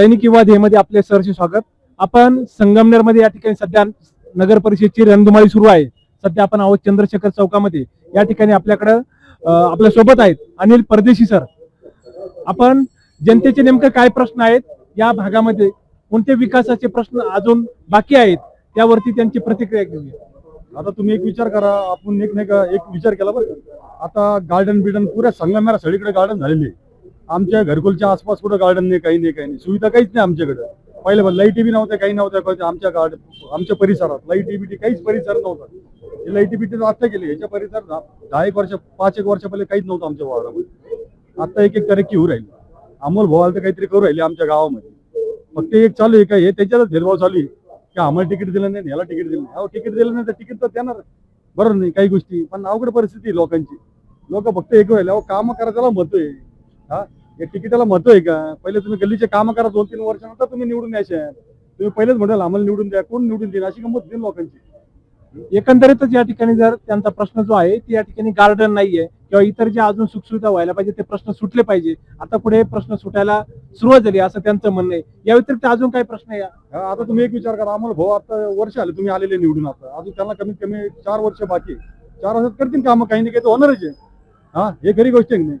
दैनिक युवा ध्येयमध्ये आपले सरचे स्वागत. आपण संगमनेरमध्ये या ठिकाणी सध्या नगर परिषदची रणधुमाळी सुरू आहे. सध्या आपण आहोत चंद्रशेखर चौकामध्ये. या ठिकाणी आपल्याकडं आपल्यासोबत आहेत अनिल परदेशी सर. आपण जनतेचे नेमके काय प्रश्न आहेत? या भागामध्ये कोणते विकासाचे प्रश्न अजून बाकी आहेत? त्यावरती त्यांची प्रतिक्रिया घेऊया. आता तुम्ही एक विचार करा. आपण एक नाही का एक विचार केला बरं आता गार्डन बिर्डन पुऱ्या संगमनेर सगळीकडे गार्डन झालेली आहे. आमच्या घरकुलच्या आसपास कुठं गार्डन नाही काही नाही काही नाही. सुविधा काहीच नाही आमच्याकडे. पहिले लाईटी बी नव्हत्या काही नव्हत्या आमच्या गार्डन आमच्या परिसरात. लाईटी बिटी काहीच परिसर नव्हता. हे लाईटी बिटी आता केली याच्या परिसर दहा दहा एक वर्ष पाच एक वर्ष पहिले काहीच नव्हतं आमच्या वावरामध्ये. आता एक एक तरक्की होऊ राहिली. अमोल भोवाल तर काहीतरी करू राहिले आमच्या गावामध्ये. फक्त एक चालू आहे काय हे त्याच्यातच भेदभाव चालू आहे. की आम्हाला तिकीट दिलं नाही याला तिकीट दिलं नाही. अहो तिकीट दिलं नाही तर तिकीट तर देणार. बरोबर नाही काही गोष्टी. पण अवघड परिस्थिती लोकांची. लोक फक्त एक व्हायला अहो कामं करायला त्याला हा? या तिकिटाला महत्त्व आहे का? पहिले तुम्ही गल्लीचे काम करा दोन तीन वर्षानंतर तुम्ही निवडून यायचे तुम्ही पहिलेच म्हणाल आम्हाला निवडून द्या. कोण निवडून देईल? अशी गंमत देईल लोकांची. एकंदरीतच या ठिकाणी जर त्यांचा प्रश्न जो आहे ती या ठिकाणी गार्डन नाहीये किंवा इतर जे अजून सुखसुविधा व्हायला पाहिजे ते प्रश्न सुटले पाहिजे. आता पुढे प्रश्न सुटायला सुरुवात झाली असं त्यांचं म्हणणं आहे. या व्यतिरिक्त अजून काही प्रश्न आहे आता तुम्ही एक विचार करा. आम्हाला भाऊ आता वर्ष आले तुम्ही आलेले निवडून आता. अजून त्यांना कमीत कमी चार वर्ष बाकी चार वर्षात करतील कामं काही नाही काही तर होणारच आहे. हा हे खरी गोष्ट आहे नाही?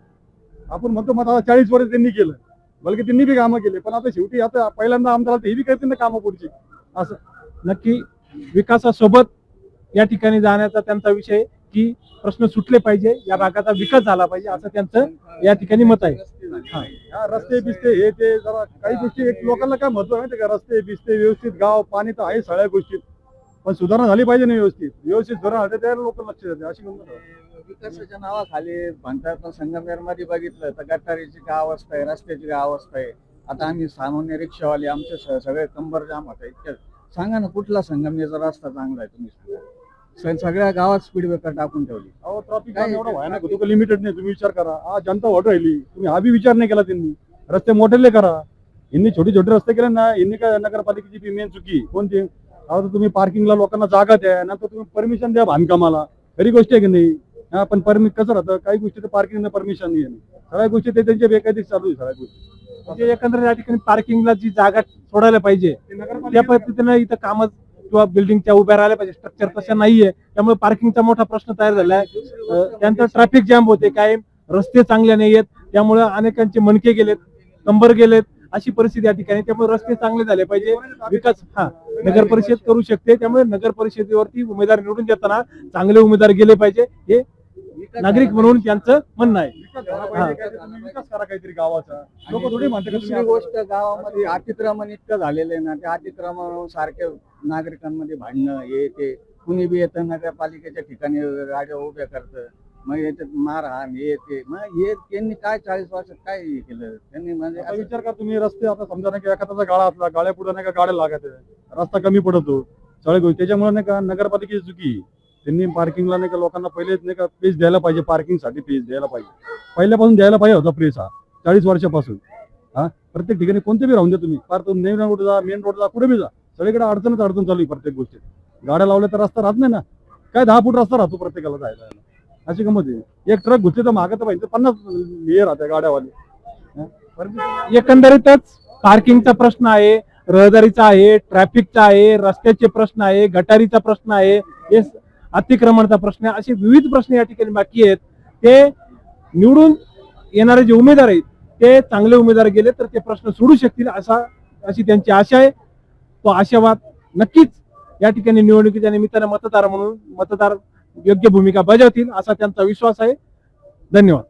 आपण म्हणतो मग आता चाळीस वर्ष त्यांनी केलं. बलकी त्यांनी बी कामं केले. पण आता शेवटी आता पहिल्यांदा आमदार हे बी करतील ना कामं पुढची. असं. नक्की विकासासोबत या ठिकाणी जाण्याचा त्यांचा विषय की प्रश्न सुटले पाहिजे या भागाचा विकास झाला पाहिजे असं त्यांचं या ठिकाणी मत आहे. रस्ते बिस्ते हे ते जरा काही गोष्टी लोकांना काय महत्त्व आहे माहिती आहे का? रस्ते बिस्ते व्यवस्थित गाव पाणी तर आहे सगळ्या गोष्टीत. पण सुधारणा झाली पाहिजे ना व्यवस्थित. व्यवस्थित सुधारणा झाली त्याला लोक लक्ष देते अशी गंमत. विकासाच्या नावाखाली म्हणतात पण संगमनेरमध्ये बघितलं तर गटारीची काय अवस्था आहे रस्त्याची काय अवस्था आहे? आता आम्ही सामान्य रिक्षावाले आमचे सगळे कंबर जाम होता इतक्या सांगा ना कुठला संगमनेरचा रस्ता चांगला आहे तुम्ही सांगा. सगळ्या गावात स्पीड ब्रेकर टाकून ठेवली. अहो ट्रॉफिक एवढा ते- भयानक होतो लिमिटेड नाही? तुम्ही विचार करा. हा जनता वाट राहिली. तुम्ही हा बी विचार नाही केला त्यांनी. रस्ते मोठेले करा. यांनी छोटे छोटे रस्ते केले ना यांनी काय नगरपालिकेची मेन चुकी. कोणती? आता तुम्ही पार्किंगला लोकांना जागा द्या नंतर तुम्ही परमिशन द्या बांधकामाला. खरी गोष्ट आहे की नाही? हा पण परमि कसं राहतं? काही गोष्टी तर पार्किंगला परमिशन नाही आहे. सगळ्या गोष्टी ते त्यांच्या बेकायदेशीर चालू आहे सगळ्या गोष्टी. म्हणजे एकंदरीत या ठिकाणी पार्किंगला जी जागा सोडायला पाहिजे ते त्या पद्धतीनं इथं कामं किंवा बिल्डिंगच्या उभ्या राहिल्या पाहिजे. स्ट्रक्चर तशा नाहीये. त्यामुळे पार्किंगचा मोठा प्रश्न तयार झाला आहे. त्यानंतर ट्रॅफिक जॅम होते. काय रस्ते चांगले नाही आहेत त्यामुळे अनेकांचे मणके गेलेत कंबर गेलेत. अशी परिस्थिती या ठिकाणी. त्यामुळे रस्ते चांगले झाले पाहिजे. विकास हा नगर परिषद करू शकते. त्यामुळे नगर परिषदेवरती उमेदवार निवडून देताना चांगले उमेदवार गेले पाहिजे. हे नागरिक म्हणून त्यांचं म्हणणं आहे. विकास काहीतरी करा काहीतरी गावाचा लोक थोडी म्हणतात दुसरी गोष्ट गावामध्ये अतिक्रमण इतकं झालेलं आहे ना त्या अतिक्रमण सारखे नागरिकांमध्ये भांडणं हे ते. कुणी बी येतं नगरपालिकेच्या ठिकाणी गाड्या उभ्या करतं. मग याच्यात मारहाण हे ते. मग हे त्यांनी काय चाळीस वर्षात काय हे केलं? त्यांनी म्हणजे आता विचार करा तुम्ही रस्ते आता समजा नाही का एखाद्याचा गाळा असला गाड्या पुढे नाही का गाड्या लागत आहे. रस्ता कमी पडतो सगळ्या गोष्टी. त्याच्यामुळे नाही का नगरपालिकेची चुकी. त्यांनी पार्किंगला नाही का लोकांना पहिलेच नाही का पेज द्यायला पाहिजे पार्किंगसाठी पेज द्यायला पाहिजे. पहिल्यापासून द्यायला पाहिजे होता प्रेस हा चाळीस वर्षापासून. हा? प्रत्येक ठिकाणी कोणते बी राहून द्या तुम्ही. फार तुम्ही मेन रोड जा मेन रोड जा कुठे बी जा. सगळीकडे अडचणच अडचण चालू आहे प्रत्येक गोष्टीत. गाड्या लावल्या तर रस्ता राहत नाही ना. काय दहा फूट रस्ता राहतो प्रत्येकाला जायला. अशी गमत आहे. एक ट्रक घुसली तर मागत तर पाहिजे पन्नास हे राहते गाड्यावाले. एकंदरीतच पार्किंगचा प्रश्न आहे रहदारीचा आहे ट्रॅफिकचा आहे रस्त्याचे प्रश्न आहे गटारीचा प्रश्न आहे हे अतिक्रमणाचा प्रश्न आहे असे विविध प्रश्न या ठिकाणी बाकी आहेत. ते निवडून येणारे जे उमेदवार आहेत ते चांगले उमेदवार गेले तर ते प्रश्न सोडू शकतील असा अशी त्यांची आशा आहे. तो आशावाद नक्कीच या ठिकाणी निवडणुकीच्या निमित्ताने मतदार म्हणून मतदार योग्य भूमिका बजावतील असा त्यांचा विश्वास आहे. धन्यवाद.